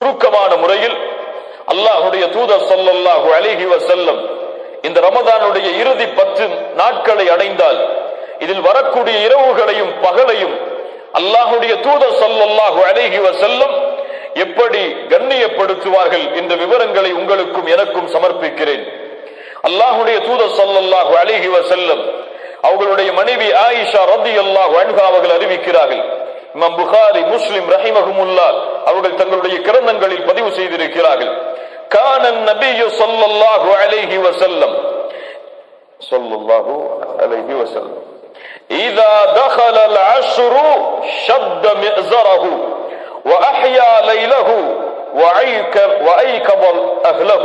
சுருக்கமான முறையில் அல்லாஹுடைய தூதர் சொல்லல்லாஹு அலிஹி செல்லம் இந்த ரமதானுடைய இறுதி பத்து நாட்களை அடைந்தால் இதில் வரக்கூடிய இரவுகளையும் பகலையும் அல்லாஹுடைய தூதர் சொல்லல்லாஹு அலிஹி செல்லம் எப்படி கண்ணியப்படுத்துவார்கள் என்ற விவரங்களை உங்களுக்கும் எனக்கும் சமர்ப்பிக்கிறேன். அல்லாஹுடைய தூதர் சொல்லல்லாஹு அலிஹி செல்லம் அவர்களுடைய மனைவி ஆயிஷா ரத்தி அல்லாஹ் அவர்கள் அறிவிக்கிறார்கள் இமாம் புகாரி முஸ்லிம் ரஹிமஹமுல்லா அவர்கள் தங்களுடைய கிரந்தங்களில் பதிவு செய்திருக்கிறார்கள் كان النبي صلى الله عليه وسلم صلى الله عليه وسلم إذا دخل العشر شد مئزره وأحيا ليله وأيكظ أهله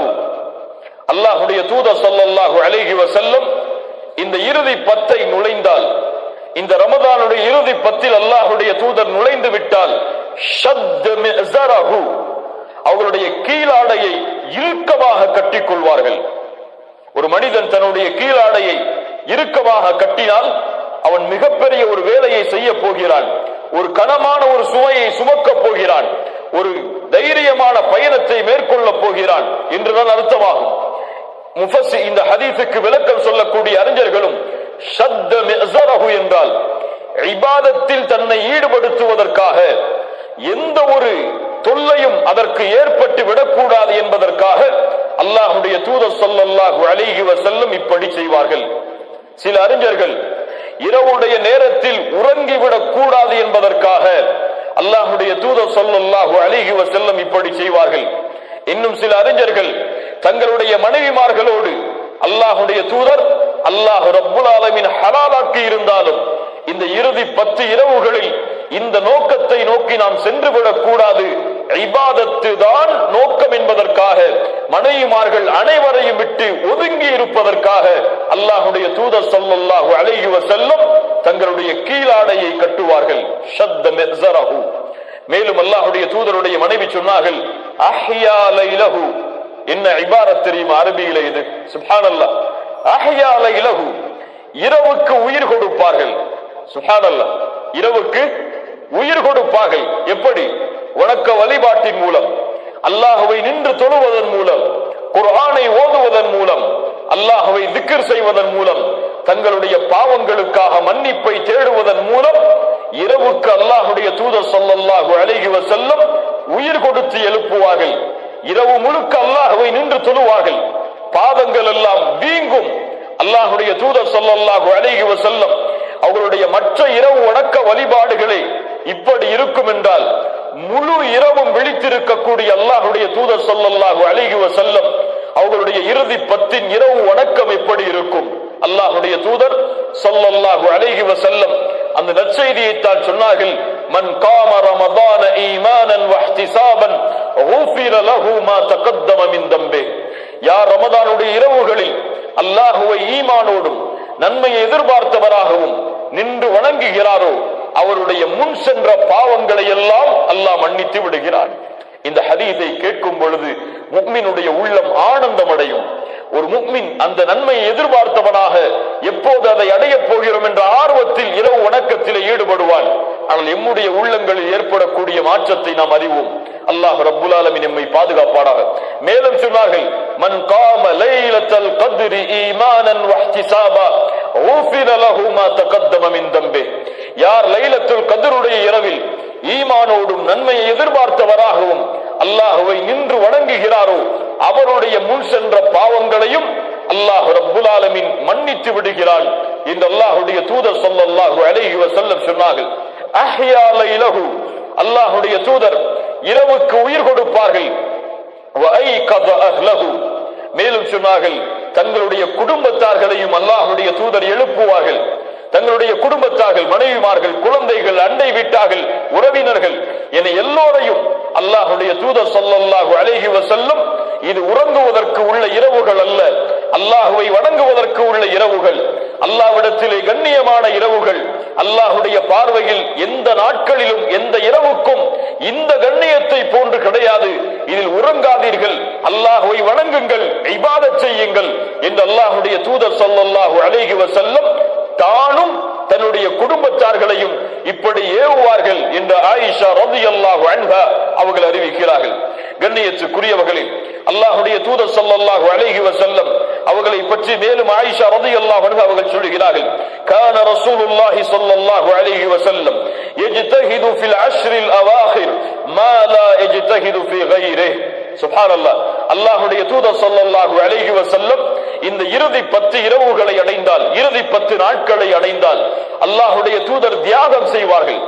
அல்லாஹுடைய தூதர் சொல்லல்லாஹு அலைஹி வசல்லம் இந்த இறுதி பத்தை நுழைந்தால் இந்த ரமதானுடைய இறுதி பத்தில் அல்லாஹுடைய தூதர் நுழைந்து விட்டால் அவர்களுடைய கீழாடையை இறுக்கமாக கட்டிக் கொள்வார்கள் ஒரு மனிதன் தன்னுடைய கீழாடையை இறுக்கமாக கட்டினால் அவன் மிகப்பெரிய ஒரு வேலையை செய்ய போகிறான். ஒரு கனமான ஒரு சுமையை சுமக்க போகிறான். ஒரு தைரியமான பயணத்தை மேற்கொள்ள போகிறான். என்றுதான் அர்த்தமாகும். முஃபஸ் இந்த ஹதீஸுக்கு விளக்கம் சொல்லக்கூடிய அறிஞர்களும் ஷத்த மெசரஹு என்றால் இபாதத்தில் தன்னை ஈடுபடுத்துவதற்காக எந்த ஒரு தொல்லையும் அதற்கு ஏற்பட்டு விடக்கூடாது என்பதற்காக அல்லாஹுடைய தூதர் சொல்லல்லாஹு அலிஹி செல்லும் இப்படி செய்வார்கள். சில அறிஞர்கள் இரவுடைய நேரத்தில் உறங்கிவிடக் கூடாது என்பதற்காக அல்லாஹுடைய தூதர் சொல்லல்லாஹு அலிஹி செல்லும் இப்படி செய்வார்கள். இன்னும் சில அறிஞர்கள் தங்களுடைய மனைவிமார்களோடு அல்லாஹுடைய தூதர் அல்லாஹ் ரப்புல் ஆலமின் ஹலாலாக்கி இருந்தாலும் இந்த இறுதி பத்து இரவுகளில் இந்த நோக்கத்தை நோக்கி நாம் சென்று விடக் கூடாது. இபாதத்து தான் நோக்கம் என்பதற்காக மனைவிமார்கள் அனைவரையும் விட்டு ஒதுங்கி இருப்பதற்காக அல்லாஹுடைய தூதர் சொல்லல்லாஹு அலைஹி செல்லும் தங்களுடைய கீழாடையை கட்டுவார்கள். ஷத்த மெஸரஹு மேலும் அல்லாஹுடைய தூதருடைய மனைவி சொன்னார்கள் அஹ்யா லைலஹு. என்ன இபாரத் தெரியுமா? அரபியில இது. சுப்ஹானல்லாஹ். அஹ்யா இலகு இரவுக்கு உயிர் கொடுப்பார்கள். சுப்ஹானல்லாஹ் இரவுக்கு உயிர் கொடுப்பார்கள். எப்படி? வணக்க வழிபாட்டின் மூலம். அல்லாஹுவை நின்று தொழுவதன் மூலம். குர்ஆனை ஓதுவதன் மூலம். அல்லாஹுவை திக்கர் செய்வதன் மூலம். தங்களுடைய பாவங்களுக்காக மன்னிப்பை தேடுவதன் மூலம் இரவுக்கு அல்லாஹுடைய தூதர் சொல்லல்லாஹு அழகிவ செல்லும் உயிர் கொடுத்து எழுப்புவார்கள். இரவு முழுக்க அல்லாஹுவை நின்று தொழுவார்கள். பாதங்கள் எல்லாம் வீங்கும். அல்லாஹுடைய தூதர் சொல்லல்லாஹு அழகி செல்லம் அவர்களுடைய மற்ற இரவு உணக்க வழிபாடுகளை இப்படி இருக்கும் என்றால் முழு இரவும் விழித்திருக்கக்கூடிய அல்லாஹுடைய தூதர் சொல்லல்லாஹு அழகி செல்லம் அவர்களுடைய இறுதி பத்தின் இரவு வணக்கம் எப்படி இருக்கும்? அல்லாஹுடைய தூதர் சொல்லல்லாஹு அழகி செல்லம் அந்த நற்செய்தியை தான் சொன்னார்கள் மன் காம ரமதான ஈமானன் வஹ்திசாபன் ஊஃபிர லஹு மா தகத்தம மின் தம்பே. யார் ரமதானுடைய இரவுகளில் அல்லாஹுவை ஈமானோடும் நன்மையை எதிர்பார்த்தவராகவும் நின்று வணங்குகிறாரோ அவருடைய முன் சென்ற பாவங்களை எல்லாம் அல்லாஹ் மன்னித்து விடுகிறார் இந்த ஹதீஸை கேட்கும் பொழுது முக்மினுடைய உள்ளம் ஆனந்தம் அடையும் ஒரு முக்மின் அந்த நன்மையை எதிர்பார்த்தவனாக உள்ளங்களில் ஏற்படக்கூடிய மாற்றத்தை நாம் அறிவோம். அல்லாஹ் ரப்புல் ஆலமின் எம்மை பாதுகாப்பாடாக மேலும் சொன்னார்கள் மன் காம லைலத்தல் கத்ரி ஈமானன் வஹ்திசாபா ஊஃபிர லஹு மா தகத்தம மின் தம்பே. யார் லைலத்துல் கத்ருடைய இரவில் ஈமானோடும் நன்மையை எதிர்பார்த்தவராகவும் அல்லாஹுவை நின்று வணங்குகிறாரோ அவருடைய முன் சென்ற பாவங்களையும் அல்லாஹ் ரப்புல் ஆலமின் மன்னித்து விடுகிறான் என்று அல்லாஹுடைய தூதர் சொல்லல்லாஹு அலைஹி வஸல்லம் சொன்னார்கள். அல்லாஹுடைய தூதர் இரவுக்கு உயிர் கொடுப்பார்கள். மேலும் சொன்னார்கள் தங்களுடைய குடும்பத்தார்களையும் அல்லாஹுடைய தூதர் எழுப்புவார்கள். தங்களுடைய குடும்பத்தார்கள் மனைவிமார்கள் குழந்தைகள் அண்டை வீட்டார்கள் உறவினர்கள் என எல்லோரையும் அல்லாஹுடைய தூதர் சொல்லல்லாஹு அழகி செல்லும் இது உறங்குவதற்கு உள்ள இரவுகள் அல்ல. அல்லாஹுவை வணங்குவதற்கு உள்ள இரவுகள். அல்லாவிடத்திலே கண்ணியமான இரவுகள். அல்லாஹுடைய பார்வையில் எந்த நாட்களிலும் எந்த இரவுக்கும் இந்த கண்ணியத்தை போன்று கிடையாது. இதில் உறங்காதீர்கள். அல்லாஹுவை வணங்குங்கள். இபாதத் செய்யுங்கள் என்று அல்லாஹுடைய தூதர் சொல்லல்லாஹு அலைஹி வசல்லம் தானும் தன்னுடைய குடும்பத்தார்களையும் இப்படி ஏவுவார்கள் என்று ஆயிஷா ரதி அல்லாஹு அன்பா அவர்கள் அறிவிக்கிறார்கள். கண்ணியத்துக்குரியவர்களில் அல்லாஹுடைய தூதர் ஸல்லல்லாஹு அலைஹி செல்லம் அவர்களை பற்றி மேலும் ஆயிஷா ரலியல்லாஹு அன்ஹா அவர்கள் சொல்கிறார்கள். கான ரசூலுல்லாஹி ஸல்லல்லாஹு அலைஹி வஸல்லம் يجتهد في العشر الأواخر ما لا يجتهد في غيره சுப்ஹானல்லாஹ் அல்லாஹ்வுடைய தூதர் ஸல்லல்லாஹு அலைஹி வஸல்லம் இந்த இறுதி பத்து இரவுகளை அடைந்தால் இறுதி பத்து நாட்களை அடைந்தால் அல்லாஹ்வுடைய தூதர் தியாகம் செய்வார்கள்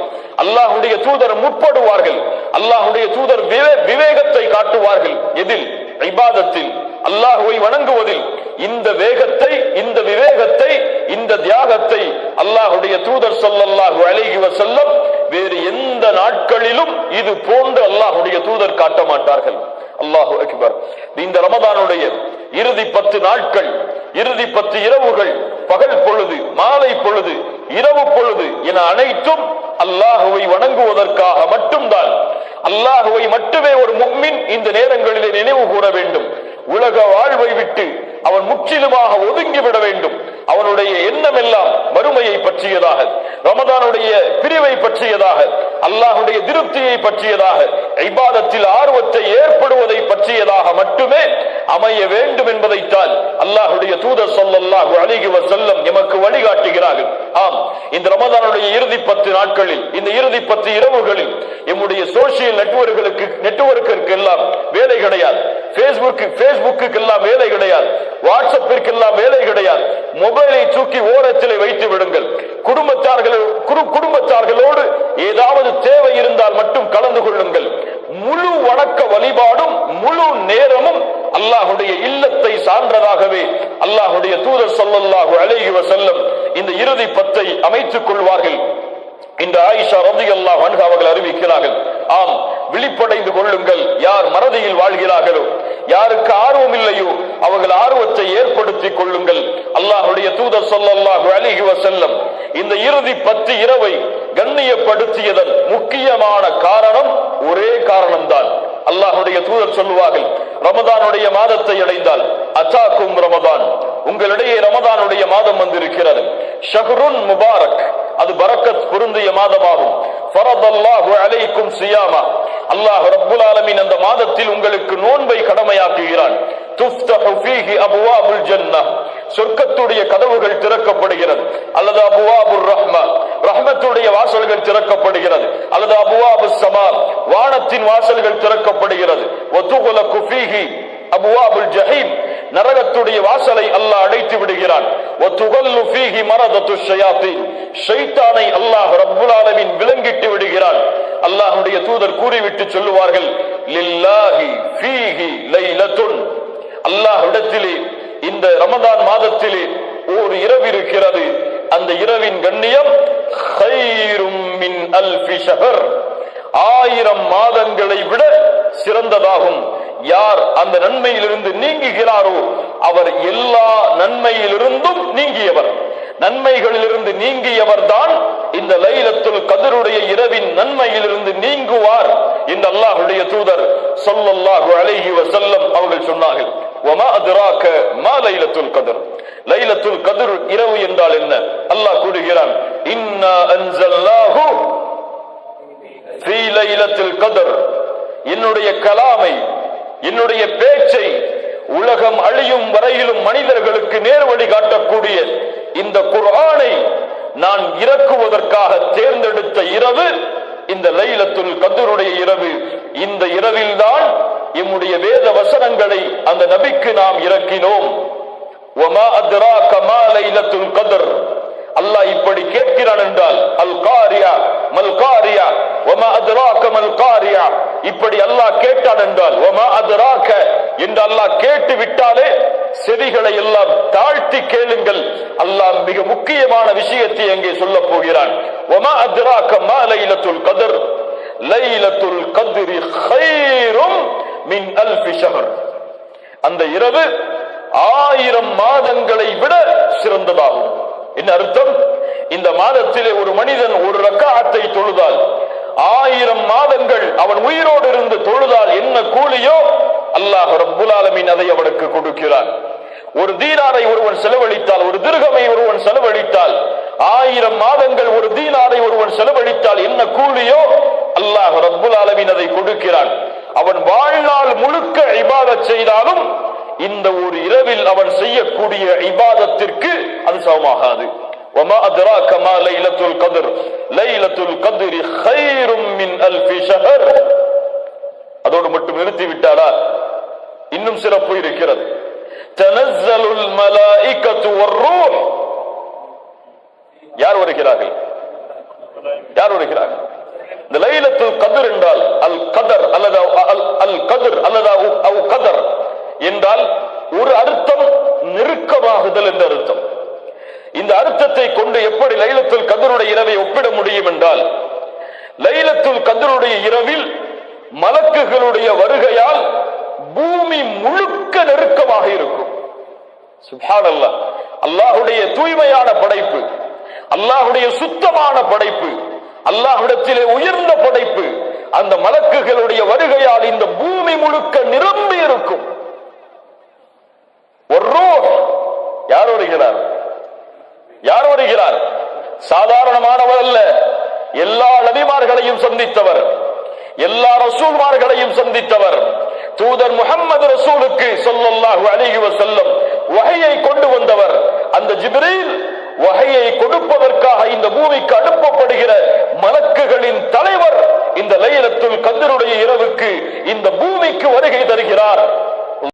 அல்லாஹ்வுடைய தூதர் முற்படுவார்கள் அல்லாஹ்வுடைய தூதர் விவே- விவேகத்தை காட்டுவார்கள் எதில் இபாதத்தில் அல்லாஹுவை வணங்குவதில் இந்த வேகத்தை இந்த விவேகத்தை இந்த தியாகத்தை அல்லாஹுடைய தூதர் சொல்லல்லாஹு அலைஹி வஸல்லம் வேறு எந்த நாட்களிலும் இது போன்று அல்லாஹுடைய தூதர் காட்ட மாட்டார்கள். அல்லாஹு அக்பர். இந்த ரமதானுடைய இறுதி பத்து நாட்கள் இறுதி பத்து இரவுகள் பகல் பொழுது மாலை பொழுது இரவு பொழுது என அனைத்தும் அல்லாஹுவை வணங்குவதற்காக மட்டும்தான். அல்லாஹுவை மட்டுமே ஒரு முக்மின் இந்த நேரங்களிலே நினைவு கூற வேண்டும். உலக வாழ்வை விட்டு அவன் முற்றிலுமாக ஒதுங்கிவிட வேண்டும். அவனுடைய எண்ணம் எல்லாம் வறுமையை பற்றியதாக ரமதானுடைய பிரிவை பற்றியதாக அல்லாஹுடைய திருப்தியை பற்றியதாக ஐபாதத்தில் ஆர்வத்தை ஏற்படுவதை பற்றியதாக மட்டுமே அமைய வேண்டும் என்பதைத்தான் அல்லாஹுடைய தூதர் சொல்லல்லாஹு அலைஹி செல்லம் எமக்கு வழிகாட்டுகிறார்கள். ஆம் இந்த ரமதானுடைய இறுதி பத்து நாட்களில் இந்த இறுதி பத்து இரவுகளில் எம்முடைய சோசியல் நெட்வொர்க்குகளுக்கு நெட்வொர்க்கிற்கு எல்லாம் வேலை கிடையாது. பேஸ்புக்கு பேஸ்புக்கு எல்லாம் வேலை கிடையாது. வாட்ஸ்அப்பிற்கெல்லாம் வேலை கிடையாது. மொபைலை தூக்கி ஓரத்திலே வைத்து விடுங்கள். குடும்பத்தார்கள் குரு- குடும்பத்தார்களோடு ஏதாவது தேவை இருந்தால் மட்டும் கலந்து கொள்ளுங்கள். முழு வணக்க வழிபாடும் முழு நேரமும் அல்லாஹுடைய இல்லத்தை சார்ந்ததாகவே அல்லாஹுடைய தூதர் ஸல்லல்லாஹு அலைஹி வஸல்லம் இந்த இறுதி பத்தை அமைத்துக் கொள்வார்கள். இன்று ஆயிஷா ரலியல்லாஹு அல்லாஹ் அவர்கள் அறிவிக்கிறார்கள். ஆம் விழிப்படைந்து கொள்ளுங்கள். யார் மறதியில் வாழ்கிறார்களோ யாருக்கு ஆர்வம் இல்லையோ அவர்கள் ஆர்வத்தை ஏற்படுத்திக் கொள்ளுங்கள். அல்லாஹுடைய தூதர் ஸல்லல்லாஹு அலைஹி வசல்லம் இந்த இறுதி பத்து இரவை கண்ணியப்படுத்தியதன் முக்கியமான காரணம் ஒரே காரணம்தான். அல்லாஹுடைய தூதர் சொல்லுவார்கள் ரமதானுடைய மாதத்தை அடைந்தால் அச்சாக்கும் ரமதான். உங்களிடையே ரமதானுடைய மாதம் வந்திருக்கிறது. ஷஹ்ருன் முபாரக். அது பரக்கத் பொருந்திய மாதமாகும். ஃபரதல்லாஹு அலைக்கும் சியாமா. அல்லாஹ் ரப்புல் ஆலமின் அந்த மாதத்தில் உங்களுக்கு நோன்பை கடமையாக்குகிறான். அபுவாபுல் சொர்க்கத்துடைய கதவுகள் திறக்கப்படுகிறது. அல்லது அபுவாபுர் ரஹ்மா. ரஹ்மத்துடைய வாசல்கள் திறக்கப்படுகிறது. அல்லது அபுவாபு சமா. வானத்தின் வாசல்கள் திறக்கப்படுகிறது. ஒத்துகுலக்கு ஃபீஹி அபுவாபுல் ஜஹீம். நரகத்துடைய வாசலை அல்லாஹ் அடைத்து விடுகிறான். ஒத்துகல்லு ஃபீஹி மரதத்து ஷயாத்தீன். ஷைத்தானை அல்லாஹ் ரப்புல் விளங்கிட்டு விலங்கிட்டு விடுகிறான். அல்லாஹ்வுடைய தூதர் கூறிவிட்டு சொல்லுவார்கள் லில்லாஹி ஃபீஹி லைலத்துன். அல்லாஹ் இடத்திலே இந்த ரமதான் மாதத்திலே ஓர் இரவு இருக்கிறது. அந்த இரவின் கண்ணியம் ஆயிரம் மாதங்களை விட சிறந்ததாகும். யார் அந்த நன்மையிலிருந்து நீங்குகிறாரோ அவர் எல்லா நன்மையிலிருந்தும் நீங்கியவர். நன்மைகளிலிருந்து நீங்கியவர் தான் இந்த லைலத்துல் கதருடைய இரவின் நன்மையிலிருந்து நீங்குவார் என்று அல்லாஹுடைய தூதர் சொல்லல்லாஹு அழகி செல்லம் அவர்கள் சொன்னார்கள். மா லைலத்துல் கதர் லைலத்துல் கதர் இரவு என்றால் என்ன? அல்லாஹ் கூறுகிறான் இன்னா அன்சல்லாஹு ஃபீ லைலத்துல் கதர் என்னுடைய கலாமை என்னுடைய பேச்சை உலகம் அழியும் வரையிலும் மனிதர்களுக்கு நேர் காட்டக்கூடிய இந்த குர்ஆனை நான் இறக்குவதற்காக தேர்ந்தெடுத்த இரவு இந்த லைலத்துல் கதருடைய இரவு. இந்த இரவில்தான் எம்முடைய வேத வசனங்களை அந்த நபிக்கு நாம் இறக்கினோம். மா லைலத்துல் கதர். அல்லாஹ் இப்படி கேட்கிறான் என்றால் அல் காரியா மல் காரியா ஒமா அதுராக மல் காரியா. இப்படி அல்லாஹ் கேட்டான் என்றால் ஒமா அதுராக என்று அல்லாஹ் கேட்டு விட்டாலே செவிகளை எல்லாம் தாழ்த்தி கேளுங்கள். அல்லாஹ் மிக முக்கியமான விஷயத்தை அங்கே சொல்ல போகிறான். ஒமா அதுராக மா லைலத்துல் கதர். லைலத்துல் கதிரி ஹைரும் மின் அல் பிஷகர் அந்த இரவு ஆயிரம் மாதங்களை விட சிறந்ததாகும். என்ன அர்த்தம்? இந்த மாதத்திலே ஒரு மனிதன் ஒரு ரக்காத்தை தொழுதால் ஆயிரம் மாதங்கள் அவன் உயிரோடு இருந்து தொழுதால் என்ன கூலியோ அல்லாஹ் ரப்புல் அதை அவனுக்கு கொடுக்கிறான். ஒரு தீனாரை ஒருவன் செலவழித்தால் ஒரு திருகமை ஒருவன் செலவழித்தால் ஆயிரம் மாதங்கள் ஒரு தீனாரை ஒருவன் செலவழித்தால் என்ன கூலியோ அல்லாஹ் ரப்புல் ஆலமீன் அதை கொடுக்கிறான். அவன் வாழ்நாள் முழுக்க இபாதத் செய்தாலும் இந்த ஒரு இரவில் அவன் செய்யக்கூடிய இபாதத்திற்கு அது சமமாகாது وما أدراك ما ليلة القدر ليلة القدر خير من ألف شهر அதோடு மட்டும் நிறுத்தி விட்டாரா இன்னும் சிறப்பு இருக்கிறது தனஸ்ஸலுல் மலாயிகத்து வர்ரூஹ் யார் வருகிறார்கள் யார் வருகிறார்கள் இந்த லைலத்துல் கதிர் இந்த கொண்டு எப்படி லைலத்துல் கதருடைய இரவை ஒப்பிட முடியும் என்றால் லைலத்துல் கதருடைய இரவில் மலக்குகளுடைய வருகையால் பூமி முழுக்க நெருக்கமாக இருக்கும். சுப்ஹானல்லாஹ். அல்லாஹ்வுடைய தூய்மையான படைப்பு அல்லாஹுடைய சுத்தமான படைப்பு அல்லாஹ்விடத்திலே உயர்ந்த படைப்பு அந்த மலக்குகளுடைய வருகையால் இந்த பூமி முழுக்க நிரம்பி இருக்கும். ஒரு ரூஹ் யார் வருகிறார் யார் வருகிறார் சாதாரணமானவர் அல்ல எல்லா நபிமார்களையும் சந்தித்தவர். எல்லா ரசூல்மார்களையும் சந்தித்தவர். தூதர் முகமது ரசூலுக்கு சொல்லல்லாஹு அலைஹி வஸல்லம் வகையை கொண்டு வந்தவர். அந்த ஜிப்ரீல் வகையை கொடுப்பதற்காக இந்த பூமிக்கு அனுப்பப்படுகிற மலக்குகளின் தலைவர் இந்த லைலத்துல் கந்தருடைய இரவுக்கு இந்த பூமிக்கு வருகை தருகிறார்.